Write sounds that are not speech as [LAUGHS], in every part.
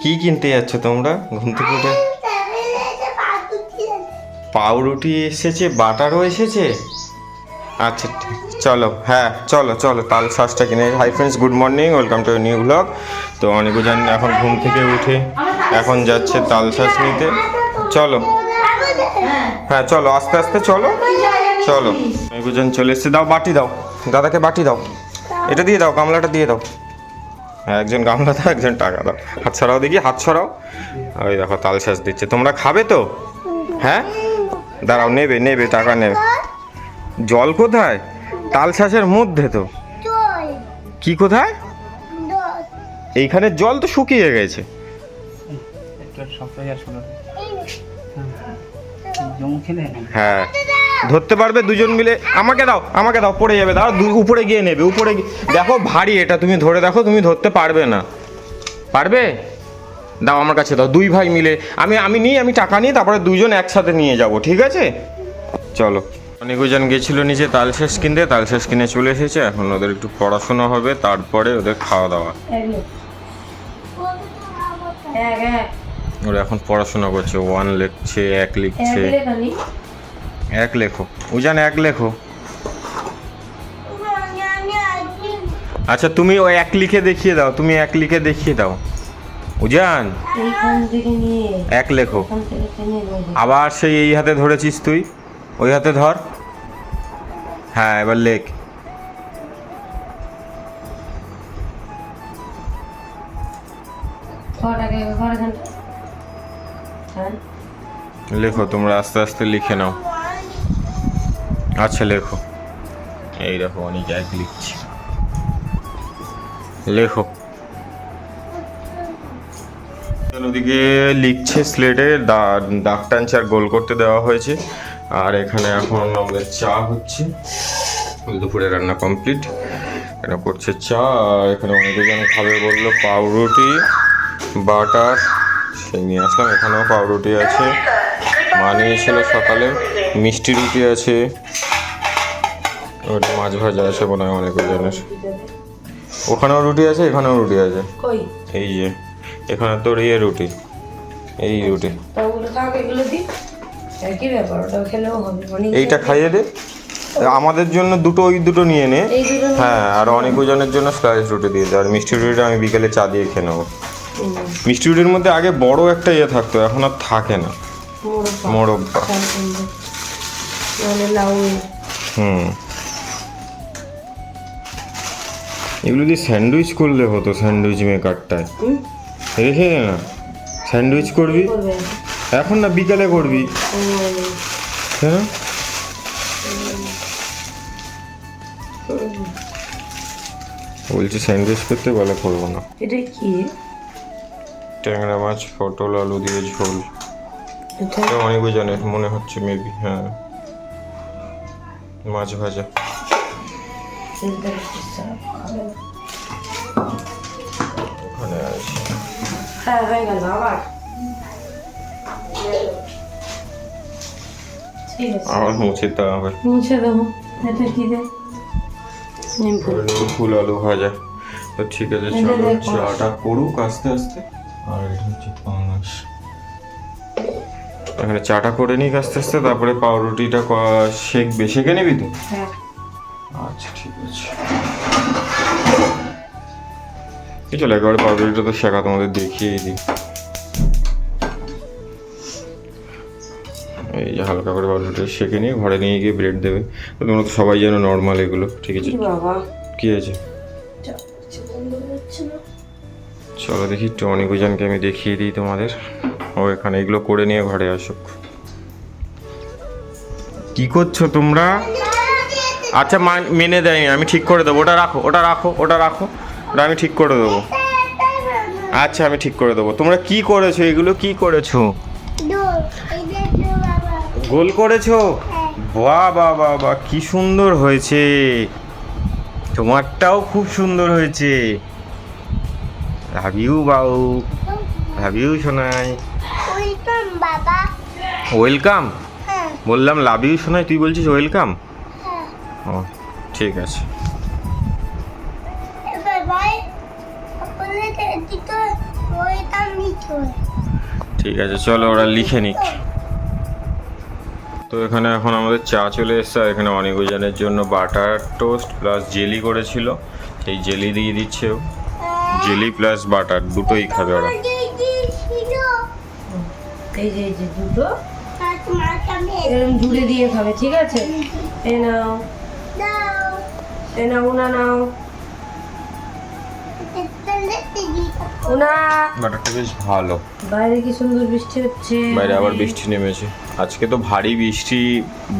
কি কিনতে যাচ্ছ তোমরা? ঘুম থেকে উঠে? পাউরুটি এসেছে, বাটারও এসেছে? আচ্ছা চলো হ্যাঁ চলো চলো, তাল শ্বাসটা কিনে hi friends good morning welcome to new blog তো অনেক অনেকজন এখন ঘুম থেকে উঠে, এখন যাচ্ছে তাল শ্বাস নিতে। চলো। হ্যাঁ চলো, আস্তে আস্তে চলো। চলো। অনেক অনেকজন চলে এসছে। দাও, বাটি দাও। দাদাকে বাটি দাও। এটা দিয়ে দাও, গামলাটা দিয়ে দাও। একজন গামলা দাও একজন টাকা দাও। হাত ছড়াও দেখি হাত ছড়াও ওই দেখো তাল শ্বাস দিচ্ছে। তোমরা খাবে তো? হ্যাঁ? দাঁড়াও নেবে নেবে টাকা নেবে। জল কোথায়? তাল শ্বাসের মধ্যে তো। কি কোথায়? এইখানে জল তো শুকিয়ে গেছে। হ্যাঁ। ধরতে পারবে দুজন মিলে। আমাকে দাও আমাকে দাও পড়ে যাবে দাও উপরে গিয়ে নেবে উপরে দেখো ভারী এটা তুমি ধরে দেখো তুমি ধরতে পারবে না। পারবে? দাও আমার কাছে দাও দুই ভাই মিলে। আমি আমি নিই আমি টাকা নিই তারপরে দুজন একসাথে নিয়ে যাব ঠিক আছে? চলো। অনেকজন গেছিল নিচে তালশেষ কিনতে তালশেষ কিনে চলে এসেছে এখন ওদের একটু পড়াশোনা হবে তারপরে ওদের খাওয়া দাওয়া। ওরা এখন পড়াশোনা করছে ওয়ান লিখছে এক লিখছে। এক লেখো। উজান এক লেখো। আচ্ছা তুমি ওই এক লিখে দেখিয়ে দাও তুমি এক লিখে দেখিয়ে দাও। উজান এক লেখো। আবার সেই এই হাতে ধরেছিস তুই? ওই হাতে ধর। হ্যাঁ এবার লেখ। হ্যাঁ। লেখো তোমরা আস্তে আস্তে লিখে নাও। আচ্ছা লেখো। এই দেখো, অনেক এক লিখছি। লেখো। ওদিকে লিখছে স্লেটে দাগ টানছে আর গোল করতে দেওয়া হয়েছে। আর এখানে এখন আমাদের চা হচ্ছে। দুপুরে রান্না কমপ্লিট। এখানে করছে চা। আর এখানে অনেকজন খাবে বলল পাউরুটি, বাটার। সেই নিয়ে আসলাম, এখানেও পাউরুটি আছে। মা নিয়েছিল সকালে। মিষ্টি রুটি আছে। ওটা মাছ ভাজা আছে মনে হয় অনেক জনের ওখানেও রুটি আছে এখানেও রুটি আছে। এই যে এখানে তোর ইয়ে রুটি এই রুটি। এইটা খাইয়ে দে। আমাদের জন্য দুটো ওই দুটো নিয়ে নে। হ্যাঁ আর অনেক জনের জন্য স্লাইস রুটি দিয়ে দে। আর মিষ্টি রুটিটা আমি বিকেলে চা দিয়ে খেয়ে নেব। মিষ্টি রুটির মধ্যে আগে বড় একটা ইয়ে থাকতো এখন আর থাকে না। মোরব্বা, হুম। এগুলো দিয়ে স্যান্ডউইচ করলে হতো স্যান্ডউইচ মেকারটায়। রেখে দে না। স্যান্ডউইচ করবি? এখন না বিকালে করবি। কেন? বলছি স্যান্ডউইচ করতে বলে করব না। এটা কি? ট্যাংরা মাছ পটল আলু দিয়ে ঝোল। অনেক জানে মনে হচ্ছে মেবি হ্যাঁ। মাছ ভাজা। ওখানে আছে। হ্যাঁ হয়ে গেল আবার। আবার মুছে দিতে হবে মুছে দেবো। এটা কি দে ফুল আলু ভাজা। তো ঠিক আছে চলো। চাটা করুক আস্তে আস্তে। আর এটা হচ্ছে এখানে চাটা করে নিক আস্তে আস্তে তারপরে পাউরুটিটা সেকবে সেকে নিবি তো? হ্যাঁ। আচ্ছা ঠিক আছে। এই চলো একবারে পাউরুটিটা তো শেখা তোমাদের দেখিয়েই দিই। এই যে হালকা করে পাউরুটিটা সেকে নিয়ে ঘরে নিয়ে গিয়ে ব্রেড দেবে। তো তোমরা তো সবাই জানো নর্মাল এগুলো ঠিক আছে? কি বাবা? কি আছে চলো দেখি টনি গুজানকে আমি দেখিয়ে দিই তোমাদের। ও এখানে, এগুলো করে নিয়ে ঘরে আসুক। কি করছ তোমরা? আচ্ছা মেনে দেয়নি, আমি ঠিক করে দেবো। ওটা রাখো ওটা রাখো ওটা রাখো। ওটা আমি ঠিক করে দেবো। আচ্ছা আমি ঠিক করে দেবো। তোমরা কি করেছ? এগুলো কি করেছ? গোল করেছ? বাহ বা বা বাহ, কি সুন্দর হয়েছে। তোমারটাও খুব সুন্দর হয়েছে। লাভ ইউ বাউ। লাভ ইউ সোনাই বাবা ওয়েলকাম বললাম লাভ ইউ সোনাই তুই বলছিস ওয়েলকাম হ্যাঁ। ও ঠিক আছে। ঠিক আছে চলো ওরা লিখে নিক। তো এখানে এখন আমাদের চা চলে এসছে আর এখানে অনেকজনের জন্য বাটার টোস্ট প্লাস জেলি করেছিল। সেই জেলি দিয়ে দিচ্ছে। জেলি প্লাস বাটার দুটোই খাবে ওরা। এই যে এই যে দুটো। এরকম দিয়ে খাবে ঠিক আছে? এ নাও। এ নাও উনা নাও। উনা বেশ ভালো। বাইরে কি সুন্দর বৃষ্টি হচ্ছে। বাইরে আবার বৃষ্টি নেমেছে। আজকে তো ভারী বৃষ্টি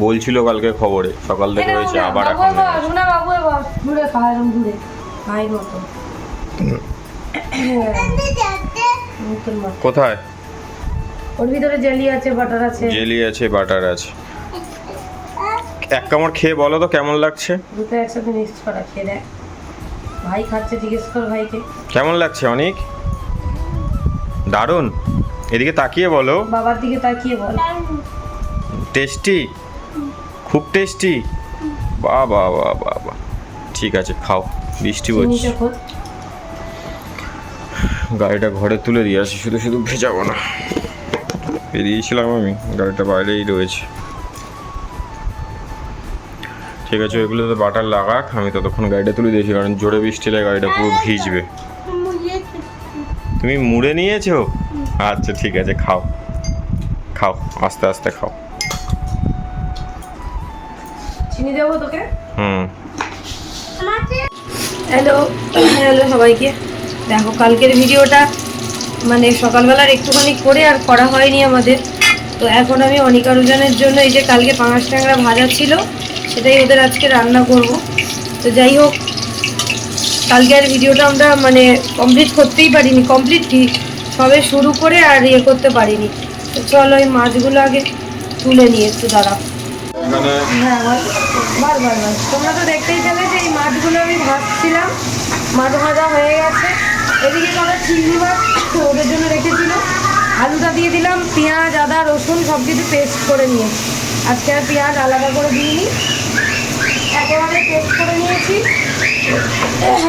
বলছিল কালকে খবরে। সকাল থেকে হয়েছে আবার এখন উনা বাবু এরকম মতো। কোথায়? ওর ভিতরে জেলি আছে বাটার আছে। জেলি আছে বাটার আছে। এক কামড় খেয়ে বলো তো কেমন লাগছে? দুটো একসাথে মিক্স করা খেয়ে দেখ। ভাই খাচ্ছে জিজ্ঞেস কর ভাইকে। কেমন লাগছে অনেক? দারুণ। এদিকে তাকিয়ে বলো। বাবার দিকে তাকিয়ে বল। টেস্টি? খুব টেস্টি? বাহ বাহ বাহ বাহ বাহ। ঠিক আছে খাও। বৃষ্টি পড়ছে গাড়িটা ঘরে তুলে দিয়ে আসি শুধু শুধু ভেজাবো না। বেরিয়েছিলাম আমি গাড়িটা বাইরেই রয়েছে। ঠিক আছে ওইগুলো তো বাটার লাগাক আমি ততক্ষণ গাড়িটা তুলে দিয়েছি কারণ জোরে বৃষ্টি হলে গাড়িটা পুরো ভিজবে। তুমি মুড়ে নিয়েছো? আচ্ছা ঠিক আছে খাও। খাও আস্তে আস্তে খাও। চিনি দেবো তোকে? হুম। হ্যালো হ্যালো সবাইকে। দেখো কালকের ভিডিওটা মানে সকালবেলার একটুখানি করে আর করা হয়নি আমাদের। তো এখন আমি অনিকা রোজানের জন্য এই যে কালকে পাঁচ ট্যাংরা ভাজা ছিল সেটাই ওদের আজকে রান্না করব। তো যাই হোক কালকে আর ভিডিওটা আমরা মানে কমপ্লিট করতেই পারিনি কমপ্লিট কি? সবে শুরু করে আর ইয়ে করতে পারিনি। তো চলো ওই মাছগুলো আগে তুলে নিয়ে একটু দাঁড়াও হ্যাঁ তোমরা তো দেখতেই পেলে যে এই মাছগুলো আমি ভাজছিলাম। মাছ ভাজা হয়ে গেছে। এদিকে কটা চিংড়ি মাছ তো ওদের জন্য রেখেছিল। আলুটা দিয়ে দিলাম, পেঁয়াজ, আদা, রসুন সব কিছু পেস্ট করে নিয়ে। আজকে আর পেঁয়াজ আলাদা করে দিইনি। একেবারে পেস্ট করে নিয়েছি।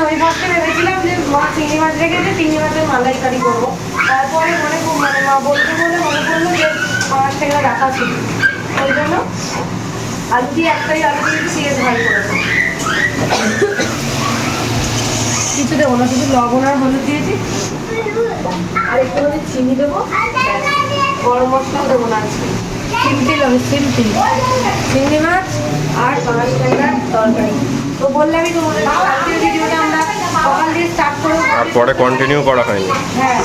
আমি ফার্স্টে ভেবেছিলাম যে মা চিংড়ি মাছ রেখেছে, চিংড়ি মাছের মালাইকারি করব। তারপরে মনে খুব মানে মা বলতে বলে, মনে করল যে পাঁচ টাকা রাখা ছিল। ওই জন্য আলু দিয়ে একটাই আলু দিয়ে চিকেন ফ্রাই করে দেবো। কিছু দেবো না শুধু লবণ আর হলুদ দিয়েছি। আর একটু হলে চিনি দেবো। গরম মশলাও দেবো না আজকে। সিম্পল হবে সিম্পল। চিংড়ি মাছ আর পাঁচ টাকার তরকারি। তো বললামই তোমাদের আজকের ভিডিওটা আমরা সকাল দিয়ে স্টার্ট করব। আর পরে কন্টিনিউ করা হয়নি। হ্যাঁ।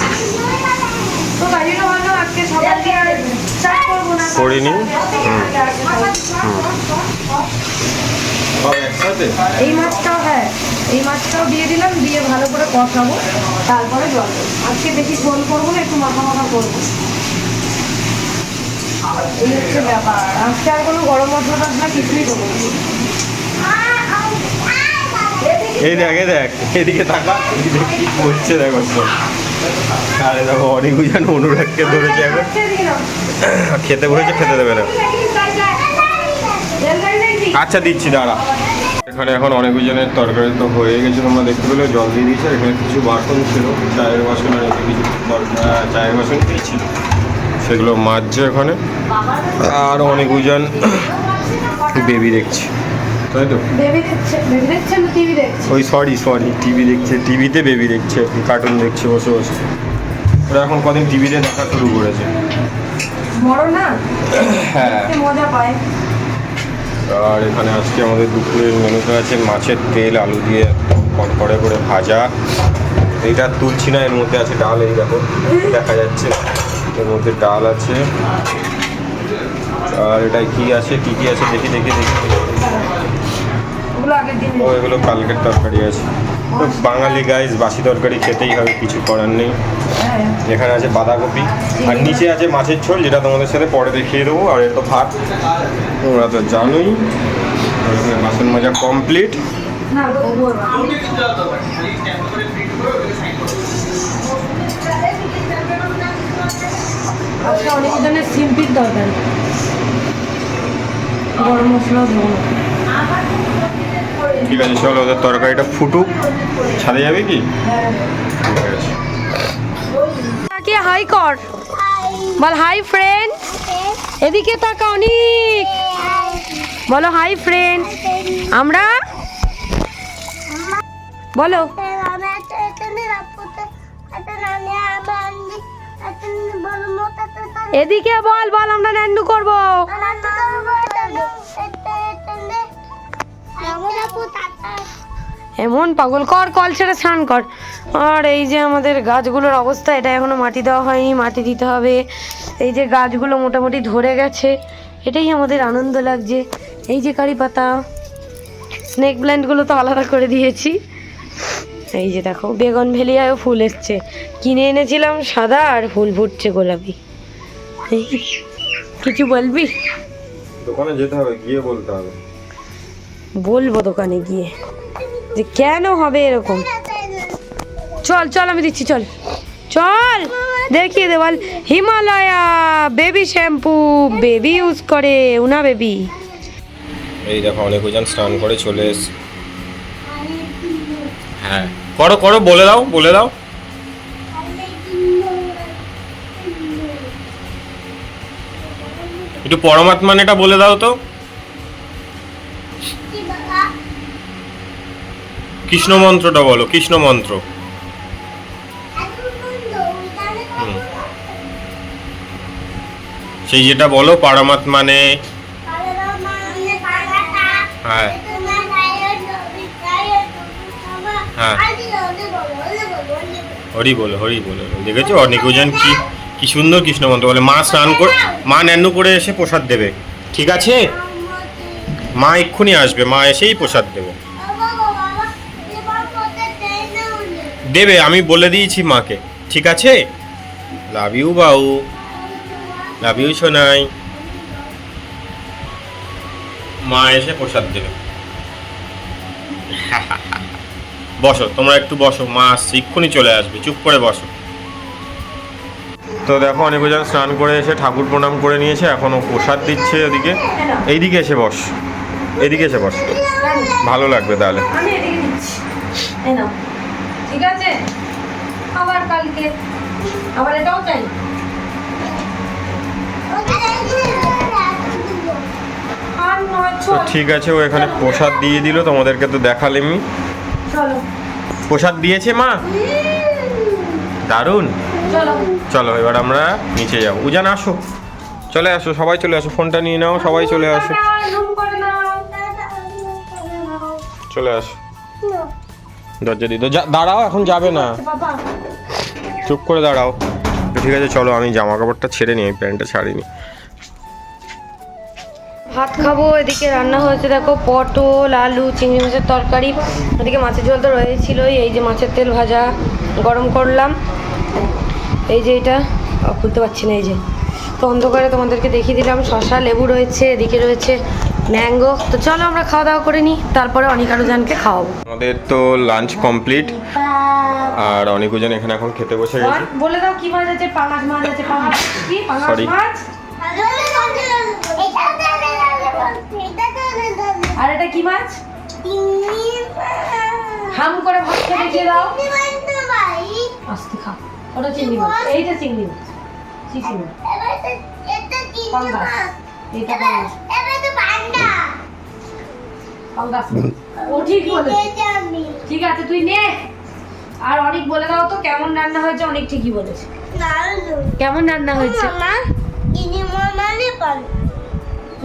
তো তাই জন্য ভাবলাম আজকে সকাল দিয়ে স্টার্ট করব না। করিনি? হুম। হুম একসাথে এই মাছটাও হ্যাঁ এই মাছটাও দিয়ে দিলাম দিয়ে ভালো করে কষাবো তারপরে জল আজকে বেশি ঝোল করব না একটু মাখা মাখা করব। এই হচ্ছে ব্যাপার। আজকে আর কোনো গরম মশলা টসলা কিছুই এই দেখ এই দেখ এদিকে তাকা এদিকে কি করছে দেখো আরে দেখো অনেক অনুরাগকে ধরেছে এখন। খেতে বসেছে খেতে দেবে না? আচ্ছা দিচ্ছি দাঁড়া। এখানে এখন অনেক জনের তরকারি তো হয়ে গেছে তোমরা দেখতে পেলে জল দিয়ে দিয়েছে এখানে কিছু বাসন ছিল চায়ের বাসন আর কিছু চায়ের বাসন ছিল। সেগুলো মাজছে এখানে। আর অনেক উজান বেবি দেখছে। তাই তো? ওই সরি সরি টিভি দেখছে টিভিতে বেবি দেখছে কার্টুন দেখছে বসে বসে। ওরা এখন কদিন টিভিতে দেখা শুরু করেছে। হ্যাঁ। মজা পায়। আর এখানে আজকে আমাদের দুপুরের মেনুতে আছে মাছের তেল আলু দিয়ে কড়কড়ে করে ভাজা। এইটা তুলছি না এর মধ্যে আছে ডাল এই দেখো দেখা যাচ্ছে। এর মধ্যে ডাল আছে। আর এটা কি আছে কি কি আছে দেখি দেখি দেখি। ও এগুলো কালকের তরকারি আছে। বাঙালি গাইজ বাসি তরকারি খেতেই হবে, কিছু করার নেই। এখানে আছে বাঁধাকপি, আর নিচে আছে মাছের ঝোল, যেটা তোমাদের সাথে পরে দেখিয়ে দেবো, আর এটা ভাত। তোমরা তো জানোই বাসন মাজা কমপ্লিট অনেক ধরনের সিম্পল তরকারি গরম মশলাও ঠিক আছে চলো ওদের তরকারিটা ফুটুক। যাবে কি? তাকিয়ে হাই কর। বল হাই ফ্রেন্ড। এদিকে তাকা অনেক। বলো হাই ফ্রেন্ড। আমরা? বলো। এদিকে বল বল, আমরা ন্যান্ডু করব। এমন পাগল। কর, কল ছেড়ে স্নান কর। আর এই যে আমাদের গাছগুলোর অবস্থা, এটা এখনও মাটি দেওয়া হয়নি, মাটি দিতে হবে। এই যে গাছগুলো মোটামুটি ধরে গেছে, এটাই আমাদের আনন্দ লাগছে। এই যে কারি পাতা স্নেক প্ল্যান্টগুলো তো আলাদা করে দিয়েছি। এই যে দেখো, বেগুন ভেলিয়ায়ও ফুল এসছে। কিনে এনেছিলাম সাদা আর ফুল ফুটছে গোলাপি। কিছু বলবি? দোকানে যেতে হবে, গিয়ে বলতে হবে। বলব দোকানে গিয়ে যে কেন হবে এরকম? চল চল, আমি দিচ্ছি, চল। চল, দেখিয়ে দে বল। Himalaya baby shampoo baby use করে, উনা বেবি এই দেখো, অনেক ওজন স্নান করে চলে এসে হ্যাঁ করো করো, বলে দাও বলে দাও। একটু পরমাত্মানেটা বলে দাও তো। কৃষ্ণ মন্ত্রটা বলো কৃষ্ণ মন্ত্র সেই যেটা বলো, পরমাত্মানে। হ্যাঁ। হ্যাঁ। হরি বলো হরি বলো। দেখেছ? অনেক ওজন কি কি সুন্দর কৃষ্ণ মন্ত্র বলে। মা স্নান করে, মা ন্যান্ন করে এসে প্রসাদ দেবে। ঠিক আছে? মা এক্ষুনি আসবে, মা এসেই প্রসাদ দেবে। দেবে আমি বলে দিয়েছি মাকে। ঠিক আছে? লাভ ইউ বাউ। লাভ ইউ সোনাই। মা এসে প্রসাদ দেবে। [LAUGHS] বসো তোমরা একটু বসো। মা এক্ষুনি চলে আসবে। চুপ করে বসো। তো দেখো অনেকজন স্নান করে এসে ঠাকুর প্রণাম করে নিয়েছে এখনও প্রসাদ দিচ্ছে ওদিকে এইদিকে এসে বস। এদিকে এসে বস। ভালো লাগবে তাহলে। ঠিক আছে? আবার কালকে। আবার এটাও চাই। তো ঠিক আছে ও এখানে প্রসাদ দিয়ে দিল তোমাদেরকে তো দেখালেমি প্রসাদ দিয়েছে মা? দারুণ। চলো। চলো এবার আমরা নিচে যাব। উজান আসো। চলে আসো সবাই চলে আসো ফোনটা নিয়ে নাও সবাই চলে আসো। চলে আসো। দরজা দিই দাঁড়াও, এখন যাবে না। চুপ করে দাঁড়াও। ঠিক আছে, চলো, আমি জামা কাপড়টা ছেড়ে নিই প্যান্টটা ছাড়িনি। ভাত খাব, এদিকে রান্না হয়েছে, দেখো, পটল, আলু, চিংড়ি মাছের তরকারি। এদিকে মাছের ঝোল তো রয়েছিলই, এই যে মাছের তেল ভাজা গরম করলাম। এই যে এটা খুলতে পারছি না, এই যে। তো অন্ধকারে তোমাদেরকে দেখিয়ে দিলাম শশা লেবু রয়েছে, এদিকে রয়েছে ম্যাঙ্গো। তো চলো আমরা খাওয়া দাওয়া করে নিই তারপরে অনেক আরও জানকে খাওয়াবো। আমাদের তো লাঞ্চ কমপ্লিট আর অনেকজন এখানে এখন খেতে বসে গেছে। বলে দাও কি মাছ আছে পাঙাশ মাছ আছে পাঙাশ কি? পাঙাশ মাছ আর এটা কি মাছ হাম করে ভাত খেয়ে দেখিয়ে দাও। আস্তে খাও ওটা চিংড়ি মাছ এইটা চিংড়ি মাছ চিংড়ি মাছ এটা মাছ। ও ঠিক বলেছে। ঠিক আছে তুই নে। আর অনেক বলে দাও তো কেমন রান্না হয়েছে অনেক ঠিকই বলেছে। কেমন রান্না হয়েছে?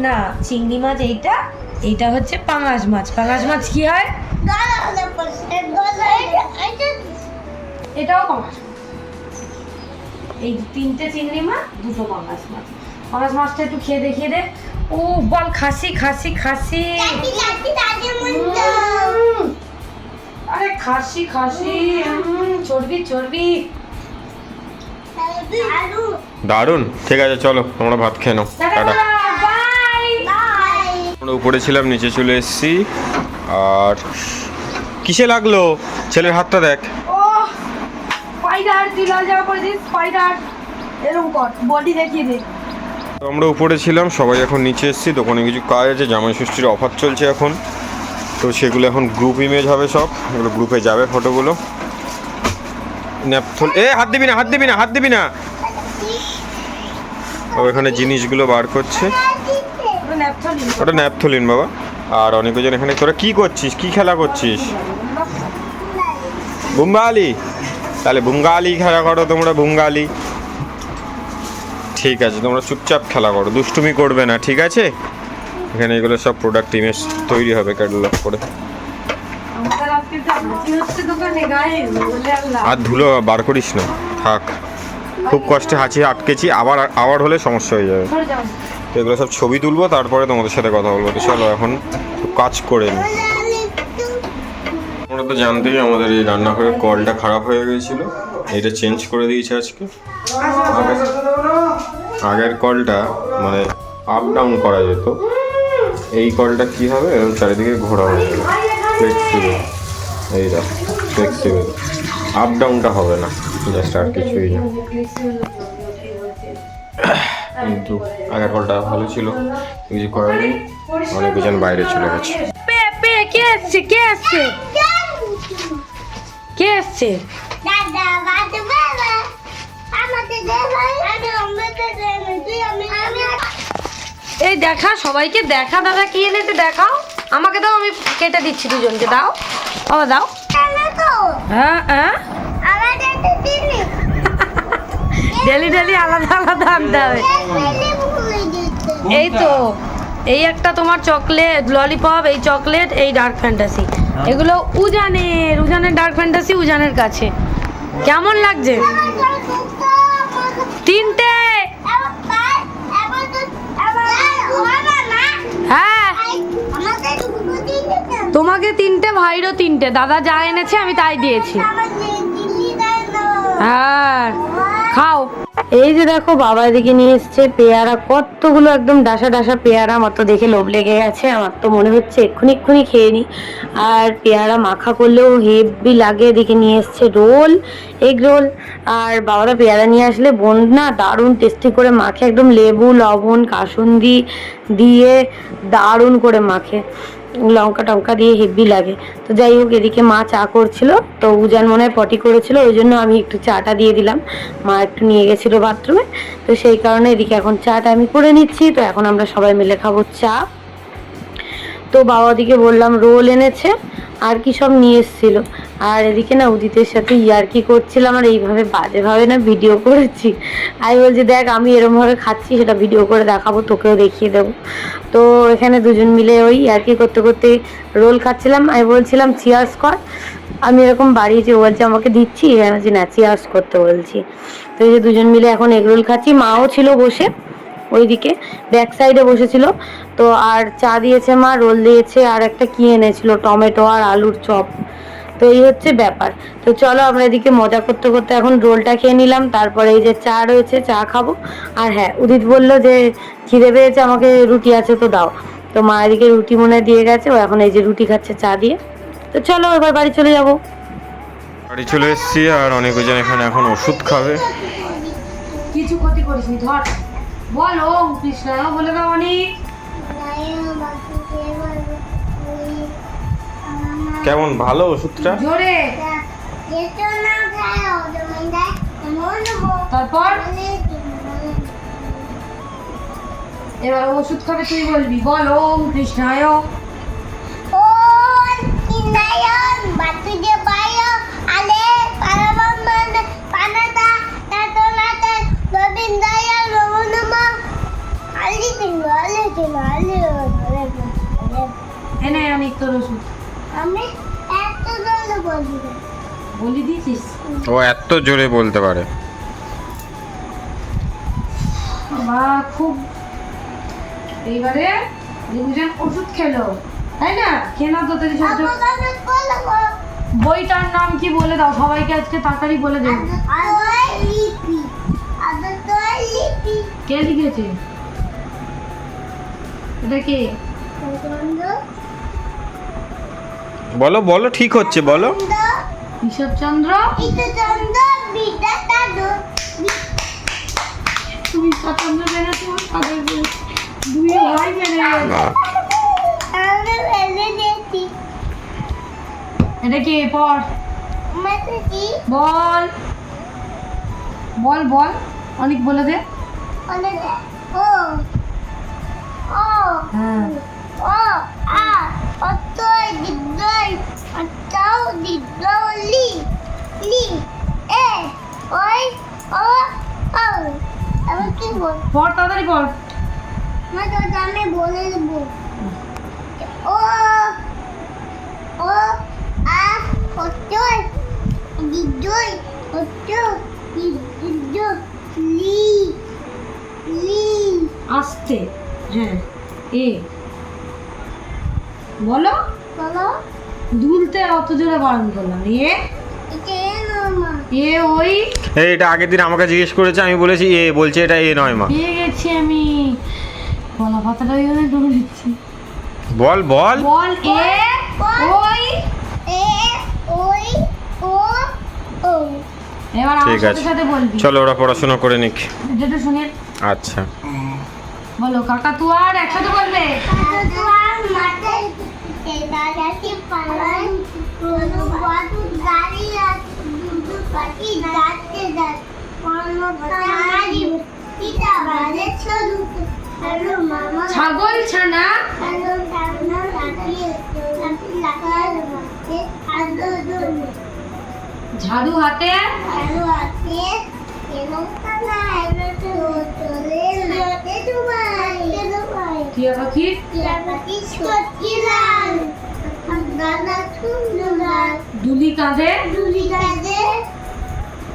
না চিংড়ি মাছ এইটা এইটা হচ্ছে পাঙাশ মাছ। পাঙাশ মাছ কি হয়? এটাও পাঙাশ এই তিনটে চিংড়ি মাছ দুটো পাঙাশ মাছ। পাঙাশ মাছটা একটু খেয়ে দেখিয়ে দে। ও বল খাসি খাসি খাসি। আরে খাসি খাসি চর্বি চর্বি। দারুণ। ঠিক আছে চলো তোমরা ভাত খেয়ে নাও টাটা। আমরা উপরে ছিলাম নিচে চলে এসেছি। আর কিসে লাগল? ছেলের হাতটা দেখ। ও স্পাইডার তুই লাল জামা পরেছিস স্পাইডার এরকম কর বডি দেখিয়ে দে। তো আমরা উপরে ছিলাম, সবাই এখন নিচে এসেছি, দোকানে কিছু কাজ আছে, জামাই ষষ্ঠীর অফার চলছে এখন। তো সেগুলো এখন গ্রুপ ইমেজ হবে সব, এগুলো গ্রুপে যাবে ফটোগুলো ন্যাপথল এ, হাত দিবি না, হাত দিবি না, হাত দিবি না। ও, এখানে জিনিসগুলো বার করছে। ওটা ন্যাপথলিন। বাবা। আর অনেক অনেকজন এখানে, তোরা কি করছিস? কি খেলা করছিস? বুঙ্গালি তাহলে বুঙ্গালি খেলা করো তোমরা বুঙ্গালি ঠিক আছে তোমরা চুপচাপ খেলা করো দুষ্টুমি করবে না ঠিক আছে? এখানে এগুলো সব প্রোডাক্ট ইমেজ তৈরি হবে ক্যাটালগ করে। আর ধুলো বার করিস না থাক। খুব কষ্টে হাঁচি আটকেছি আবার আবার হলে সমস্যা হয়ে যাবে। তো এগুলো সব ছবি তুলবো তারপরে তোমাদের সাথে কথা বলব। তো চলো এখন কাজ করে নি। তোমরা তো জানতেই আমাদের এই রান্নাঘরের কলটা খারাপ হয়ে গিয়েছিল এটা চেঞ্জ করে দিয়েছে আজকে। আগের- কলটা মানে আপ ডাউন করা যেত। এই কলটা কি হবে? এরকম চারিদিকে হয়ে যাবে। ফ্লেক্সিবল এই দেখ ফ্লেক্সিবল আপ ডাউনটা হবে না জাস্ট আর কিছুই না। কিন্তু আগের কলটা ভালো ছিল। কিছু করার নেই। অনেকজন বাইরে চলে গেছে। কে আসছে? কে আসছে? কে আসছে? এই দেখা সবাইকে দেখা দাদা কি এনেছে দেখাও। আমাকে দাও আমি কেটে দিচ্ছি দুজনকে দাও। বাবা দাও। হ্যাঁ হ্যাঁ। ডেলি ডেলি আলাদা আলাদা আনতে হবে। এই তো এই একটা তোমার চকলেট ললিপপ এই চকলেট এই ডার্ক ফ্যান্টাসি এগুলো উজানের উজানের ডার্ক ফ্যান্টাসি উজানের কাছে। কেমন লাগছে? তিনটে। হ্যাঁ। তোমাকে তিনটে ভাইরও তিনটে। দাদা যা এনেছে আমি তাই দিয়েছি। হ্যাঁ। খাও। এই যে দেখো বাবা এদিকে নিয়ে এসছে পেয়ারা, কতগুলো একদম ডাসা ডাসা পেয়ারা, আমার তো দেখে লোভ লেগে গেছে, আমার তো মনে হচ্ছে এক্ষুনি এক্ষুনি খেয়ে নি আর পেয়ারা মাখা করলেও হেভি লাগে, এদিকে নিয়ে এসছে রোল, এগ রোল। আর বাবারা পেয়ারা নিয়ে আসলে বোন না দারুণ টেস্টি করে মাখে, একদম লেবু, লবণ, কাসুন্দি দিয়ে দারুণ করে মাখে। লঙ্কা টঙ্কা দিয়ে হেভি লাগে। তো যাই হোক, এদিকে মা চা করছিল, তো উজান মনে হয় পটি করেছিল, ওই জন্য আমি একটু চাটা দিয়ে দিলাম। মা একটু নিয়ে গেছিল বাথরুমে তো সেই কারণে এদিকে এখন চাটা আমি করে নিচ্ছি, তো এখন আমরা সবাই মিলে খাব চা। তো বাবা দিকে বললাম, রোল এনেছে, আর কি সব নিয়ে এসেছিল? আর এদিকে না উদিতের সাথে ইয়ার্কি করছিলাম, আর এইভাবে বাজেভাবে না ভিডিও করেছি। আমি বলছি, দেখ, আমি এরমভাবে খাচ্ছি, সেটা ভিডিও করে দেখাবো, তোকেও দেখিয়ে দেবো। তো এখানে দুজন মিলে ওই ইয়ার্কি করতে করতে রোল খাচ্ছিলাম। আমি বলছিলাম চিয়ার্স কর। আমি এরকম বাড়িয়েছি বলছে, আমাকে দিচ্ছি আমি বলছি, না চিয়ার্স করতে বলছি। তো এই যে দুজন মিলে এখন এগরোল খাচ্ছি। মাও ছিল বসে ওইদিকে ব্যাক সাইডে বসেছিল। তো আর চা দিয়েছে মা রোল দিয়েছে আর একটা কি এনেছিল টমেটো আর আলুর চপ। তো এই হচ্ছে ব্যাপার। তো চলো আমরা এদিকে মজা করতে করতে এখন রোলটা খেয়ে নিলাম তারপরে এই যে চা রয়েছে চা খাব। আর হ্যাঁ উদিত বলল যে খিদে পেয়েছে আমাকে রুটি আছে তো দাও। তো মা এদিকে রুটি মনে হয় দিয়ে গেছে ও এখন এই যে রুটি খাচ্ছে চা দিয়ে। তো চলো এবার বাড়ি চলে যাব। বাড়ি চলে এসেছি আর অনেকজন এখানে এখন ওষুধ খাবে। কিছু ক্ষতি করিসনি ধর। বল ও কৃষ্ণ বলে দাও অনেক কেমন ভালো ওষুধটা? জোরে। তারপর? এবার ওষুধ খাবে তুই বলবি। বল ওম কৃষ্ণায় এনে আমি তোর ওষুধ। আমি এত জল বলব বলি দিয়েছিস? ও এত জোরে বলতে পারে। খুব এইবারে দুজন ওষুধ খেলো তাই না? খেলো তো সাথে বইটার নাম কি বলে দাও? সবাইকে আজকে তাড়াতাড়ি বলে দেবো। কে লিখেছে? এটা কে? বলো বলো ঠিক হচ্ছে বলো। ঈশ্বরচন্দ্র তুমি ঈশ্বরচন্দ্র বেড়েছো তাদের দুই ভাই বেড়ে এটা কে? পর বল। বল বল। অনেক বলে দে। কি তাড়াতাড়ি পড় মা তো আমি বলে দেবো। ও ও আ অতই দিগদই অত দিগদ লি লি। আস্তে হ্যাঁ এ। বলো। বলো। দুলতে অত জোরে বারণ করলাম এ। এ ওই এই এটা আগের দিন আমাকে জিজ্ঞেস করেছে আমি বলেছি এ বলছে এটা এ নয় মা। পেয়ে গেছি আমি। গলা পাতাটা ওই জন্য ডুবে দিচ্ছি। বল বল। বল এ ওই। এ ওই ও ও। এবার আমার ঠিক সাথে আছে। সাথে বলবি। চলো ওরা পড়াশোনা করে নিক। যেটা শুনে। আচ্ছা। বলো কাকা তু আর একসাথে বলবে বাদু দাঁড়িয়ে ছাগল ছানা। ঝাড়ু হাতে। টিয়া পাখি. Agak tundulan. দুলি কাঁধে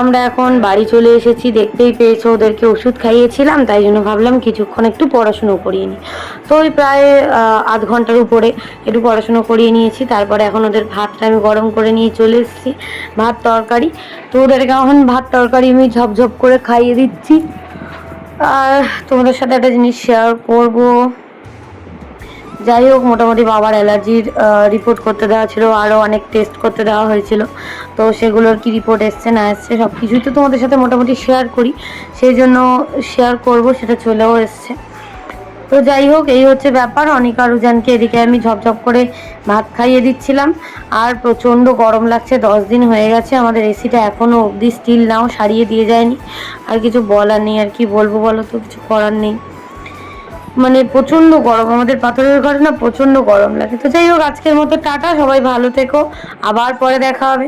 আমরা এখন বাড়ি চলে এসেছি, দেখতেই পেয়েছ ওদেরকে ওষুধ খাইয়েছিলাম, তাই জন্য ভাবলাম কিছুক্ষণ একটু পড়াশুনো করিয়ে নিই। তো ওই প্রায় আধ ঘণ্টার উপরে একটু পড়াশুনো করিয়ে নিয়েছি, তারপরে এখন ওদের ভাতটা আমি গরম করে নিয়ে চলে এসেছি, ভাত তরকারি। তো ওদেরকে এখন ভাত তরকারি আমি ঝপঝপ করে খাইয়ে দিচ্ছি। আর তোমাদের সাথে একটা জিনিস শেয়ার করব। যাই হোক, মোটামুটি বাবার অ্যালার্জির রিপোর্ট করতে দেওয়া ছিল, আরও অনেক টেস্ট করতে দেওয়া হয়েছিল। তো সেগুলোর কি রিপোর্ট এসছে না এসছে সব কিছুই তো তোমাদের সাথে মোটামুটি শেয়ার করি। সেই জন্য শেয়ার করব, সেটা চলেও এসছে। তো যাই হোক, এই হচ্ছে ব্যাপার। অনিকা রুজানকে এদিকে আমি ঝপঝপ করে ভাত খাইয়ে দিচ্ছিলাম। আর প্রচণ্ড গরম লাগছে, দশ দিন হয়ে গেছে, আমাদের এসিটা এখনও অবধি স্টিল নাও সারিয়ে দিয়ে যায়নি। আর কিছু বলার নেই, আর কি বলব বলো তো, কিছু করার নেই। মানে প্রচণ্ড গরম, আমাদের পাথরের ঘরে না প্রচণ্ড গরম লাগে। তো যাই হোক, আজকের মতো টাটা, সবাই ভালো থেকো, আবার পরে দেখা হবে।